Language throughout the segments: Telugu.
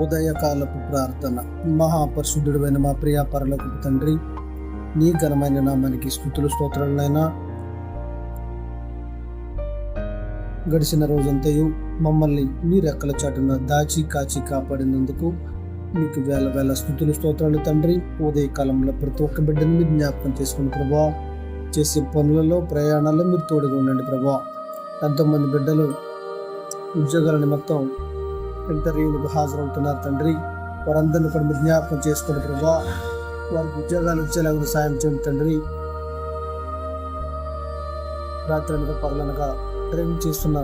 ఉదయకాలపు ప్రార్థన. మహాపరిశుద్ధుడైన మా ప్రియ పరలకు తండ్రి నీ ఘనమైన నామానికి స్థుతులు స్తోత్రాలైనా గడిచిన రోజంతయు మమ్మల్ని మీ రెక్కల చాటున దాచి కాచి కాపాడినందుకు మీకు వేల వేల స్థుతులు స్తోత్రాలు తండ్రి. ఉదయకాలంలో ప్రతి ఒక్క బిడ్డని మీరు జ్ఞాపకం చేసుకుని ప్రభా చేసే పనులలో ప్రయాణాల్లో మీరు తోడుగా ఉండండి ప్రభా. ఎంతోమంది బిడ్డలు ఉద్యోగాల నిమిత్తం ఇంటర్వ్యూలకు హాజరవుతున్నారు తండ్రి. వారందరినీ కూడా మీరు జ్ఞాపకం చేసుకోండి ప్రభా. వారికి ఉద్యోగాలు వచ్చేలాగా సాయం చేయండి తండ్రి. రాత్రి అనగా పగలనగా డ్రైవింగ్ చేస్తున్న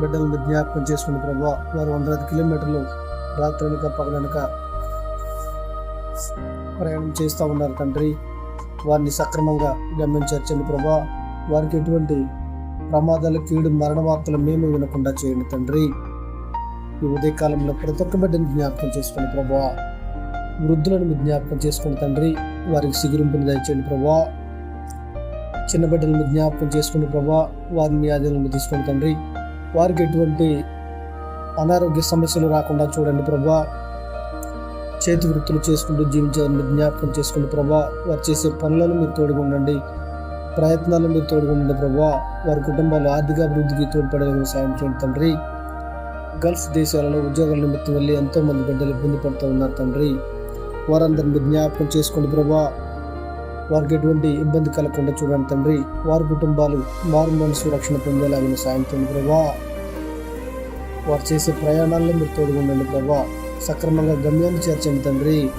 బిడ్డలను మీరు జ్ఞాపకం చేసుకుని ప్రభా. వారు వందల కిలోమీటర్లు రాత్రి అనక పగలనక ప్రయాణం చేస్తూ ఉన్నారు తండ్రి. వారిని సక్రమంగా గమనించండి ప్రభా. వారికి ఎటువంటి ప్రమాదాలు కీడు మరణ వార్తలు మేము వినకుండా చేయండి తండ్రి. ఈ ఉదయకాలంలో ప్రతి ఒక్క బిడ్డను జ్ఞాపకం చేసుకుని ప్రభా. వృద్ధులను మీరు జ్ఞాపకం చేసుకుని తండ్రి. వారికి సిగురింపుని దయచేయండి ప్రభా. చిన్న బిడ్డలను జ్ఞాపకం చేసుకుని ప్రభా. వారిని మీ ఆధీనంలో తీసుకుని తండ్రి. వారికి ఎటువంటి అనారోగ్య సమస్యలు రాకుండా చూడండి ప్రభా. చేతి వృత్తులు చేసుకుంటూ జీవించాలని జ్ఞాపకం చేసుకుని ప్రభా. వారు చేసే పనులను మీరు తోడుగా ఉండండి. ప్రయత్నాలు మీరు తోడుగా ఉండండి ప్రభా. వారి కుటుంబాలు ఆర్థిక అభివృద్ధికి తోడ్పడేందుకు సాయం చేయండి తండ్రి. గల్ఫ్ దేశాలలో ఉద్యోగాల నిమిత్తం వెళ్ళి ఎంతోమంది బిడ్డలు ఇబ్బంది పడుతూ ఉన్నారు తండ్రి. వారందరిని మీరు జ్ఞాపకం చేసుకోండి ప్రభా. వారికి ఎటువంటి ఇబ్బంది కలగకుండా చూడండి తండ్రి. వారి కుటుంబాలు మారు మనసు రక్షణ పొందేలాగిన సాయం చేయండి ప్రభా. వారు చేసే ప్రయాణాల్లో మీరు తోడుగుండండి ప్రభా. సక్రమంగా గమ్యాన్ని చేర్చండి తండ్రి.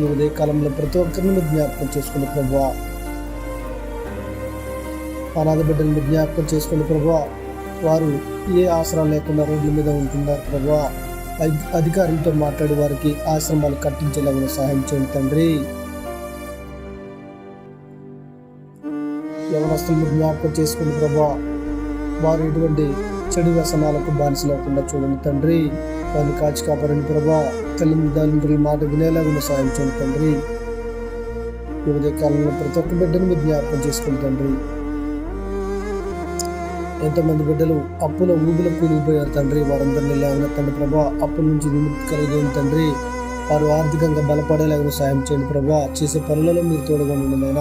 ఈ ఉదయకాలంలో ప్రతి ఒక్కరిని మీరు జ్ఞాపకం చేసుకోండి ప్రభా. అనాథ బిడ్డలను జ్ఞాపకం చేసుకోండి ప్రభా. వారు ఏ ఆసరా లేకుండా రోడ్ల మీద ఉంటున్నారు ప్రభా. అధికారులతో మాట్లాడి వారికి ఆశ్రమాలు కట్టించేలాగా సహాయం చేయండి తండ్రి. యవనస్తులను జ్ఞాపకం చేసుకుని ప్రభా వారు ఎటువంటి చెడు వ్యసనాలకు బానిస లేకుండా చూడండి తండ్రి. వారిని కాచి కాపాడండి ప్రభా. తల్లిదండ్రుల మాట వినేలాగా సహాయం చేయండి తండ్రి. ఈ కాలంలో ప్రతి ఒక్క బిడ్డను మీరు జ్ఞాపకం చేసుకుని తండ్రి. ఎంతమంది బిడ్డలు అప్పుల ఊబిలో కూలిపోయారు తండ్రి. వారందరినీ లేవనెత్తండి ప్రభా. అప్పుల నుంచి విముక్తి కలిగేయండి తండ్రి. వారు ఆర్థికంగా బలపడేలాగా సాయం చేయండి ప్రభా. చేసే పనులలో మీరు తోడుగా ఉండండి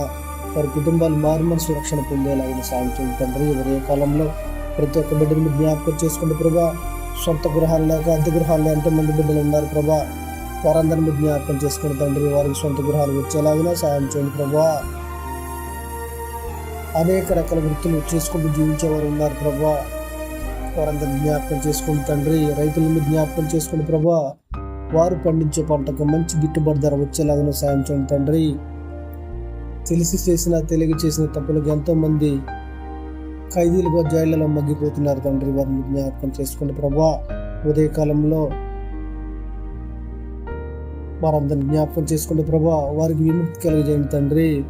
వారి కుటుంబాలు మారుమన సురక్షణ పొందేలాగా సాయం చేయండి తండ్రి. ఉదయ కాలంలో ప్రతి ఒక్క బిడ్డను జ్ఞాపకం చేసుకుంటే ప్రభా. సొంత గృహాలు లేక అద్దె గృహాల్లో ఎంతమంది బిడ్డలు ఉన్నారు ప్రభా. వారందరిని జ్ఞాపకం చేసుకుని తండ్రి. వారికి సొంత గృహాలు వచ్చేలాగా సాయం చేయండి ప్రభా. అనేక రకాల వృత్తులు చేసుకుంటూ జీవించేవారు ఉన్నారు ప్రభా. వారందరిని జ్ఞాపకం చేసుకోండి తండ్రి. రైతులను జ్ఞాపకం చేసుకోండి ప్రభా. వారు పండించే పంటకు మంచి గిట్టుబాటు ధర వచ్చేలాగా సాయం చేయండి తండ్రి. తెలిసి చేసిన తెలియ చేసిన తప్పులకు ఎంతోమంది ఖైదీలుగా జైళ్ళలో మగ్గిపోతున్నారు తండ్రి. వారిని జ్ఞాపకం చేసుకోండి ప్రభా. ఉదయకాలంలో వారందరిని జ్ఞాపకం చేసుకోండి ప్రభా. వారికి విముక్తి కలిగజేయండి తండ్రి.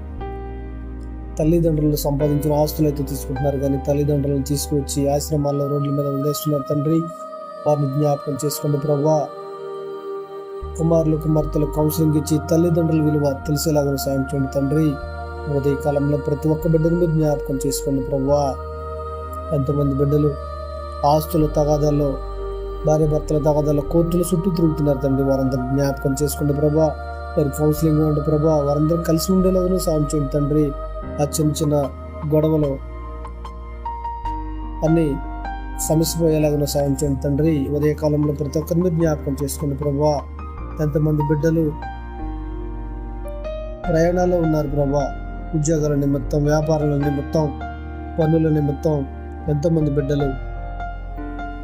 తల్లిదండ్రులు సంపాదించిన ఆస్తులు అయితే తీసుకుంటున్నారు. కానీ తల్లిదండ్రులను తీసుకువచ్చి ఆశ్రమాల్లో రోడ్ల మీద వదిలేస్తున్నారు తండ్రి. వారిని జ్ఞాపకం చేసుకోండి ప్రభా కుమారులు కుమార్తెలు కౌన్సిలింగ్ ఇచ్చి తల్లిదండ్రుల విలువ తెలిసేలాగా సాయం చేయండి తండ్రి. ఉదయ కాలంలో ప్రతి ఒక్క బిడ్డను మీరు జ్ఞాపకం చేసుకోండి ప్రభా ఎంతమంది బిడ్డలు ఆస్తుల తగాదాల్లో భార్య భర్తల తగాదాల్లో కోర్టుల చుట్టూ తిరుగుతున్నారు తండ్రి. వారందరూ జ్ఞాపకం చేసుకోండి ప్రభా వారి కౌన్సిలింగ్ ఇవ్వండి ప్రభా వారందరూ కలిసి ఉండేలాగా సాయం చేయండి తండ్రి. ఆ చిన్న చిన్న గొడవలు అన్నీ సమసిపోయేలాగా సాయం చేయండి తండ్రి. ఉదయకాలంలో ప్రతి ఒక్కరిని జ్ఞాపకం చేసుకోండి ప్రభా. ఎంతమంది బిడ్డలు ప్రయాణాల్లో ఉన్నారు ప్రభా. ఉద్యోగాల నిమిత్తం వ్యాపారాల నిమిత్తం పనుల నిమిత్తం ఎంతోమంది బిడ్డలు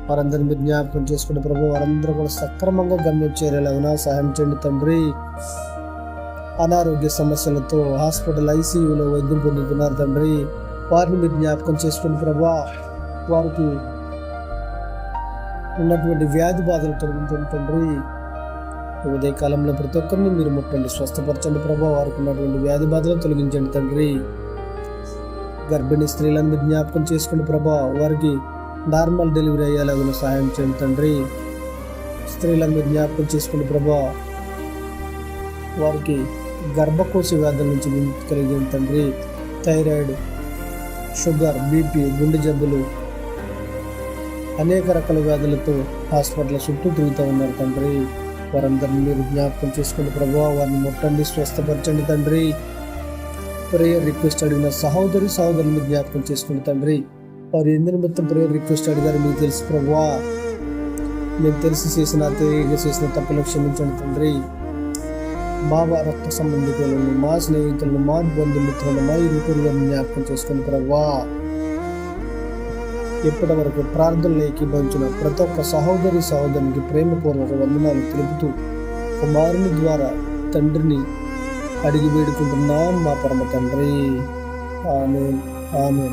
వారందరిని మీరు జ్ఞాపకం చేసుకునే ప్రభు వారందరూ కూడా సక్రమంగా గమ్యం చేరేలాగా సహాయం చేయండి తండ్రి. అనారోగ్య సమస్యలతో హాస్పిటల్ ఐసీయూలో వైద్యం పొందుతున్నారు తండ్రి. వారిని మీరు జ్ఞాపకం చేసుకుని ప్రభా. వారికి ఉన్నటువంటి వ్యాధి బాధలు తొలగించండి తండ్రి. ఉదయకాలంలో ఉదయ కాలంలో ప్రతి ఒక్కరిని మీరు ముట్టండి స్వస్థపరచండి ప్రభా. వారికి ఉన్నటువంటి వ్యాధి బాధలు తొలగించండి తండ్రి. గర్భిణీ స్త్రీలను మీరు జ్ఞాపకం చేసుకుని ప్రభా. వారికి నార్మల్ డెలివరీ అయ్యేలాగా సహాయం చేయండి తండ్రి. స్త్రీలను మీరు జ్ఞాపకం చేసుకుని ప్రభా. వారికి గర్భకోశ వ్యాధుల నుంచి విముక్తి కలిగిన తండ్రి థైరాయిడ్ షుగర్ బీపీ గుండె జబ్బులు అనేక రకాల వ్యాధులతో హాస్పిటల్ చుట్టూ తిరుగుతూ ఉన్నారు తండ్రి. వారందరిని మీరు జ్ఞాపకం చేసుకోండి ప్రభావ వారిని ముట్టండి స్వస్థపరచండి తండ్రి. ప్రేయర్ రిక్వెస్ట్ అడిగిన సహోదరి సహోదరుని జ్ఞాపకం చేసుకోండి తండ్రి. వారు ఎందు నిమిత్తం ప్రేయర్ రిక్వెస్ట్ అడిగారు మీకు తెలుసు ప్రభువా మేము తెలిసి చేసిన తెలియక చేసిన తప్పులు క్షమించండి తండ్రి. మా రక్త సంబంధికులను మా స్నేహితులను మా బంధుమిత్రులను మా ఇరుకులను జ్ఞాపకం చేసుకుని ప్రభా ఇప్పటి వరకు ప్రార్థనలు ఏకీభవించిన ప్రతి ఒక్క సహోదరి సహోదరునికి ప్రేమపూర్వక వందనాలు తెలుపుతూ కుమారుని ద్వారా తండ్రిని అడిగి వేడుకుంటున్నాం మా పరమ తండ్రి. ఆమె ఆమె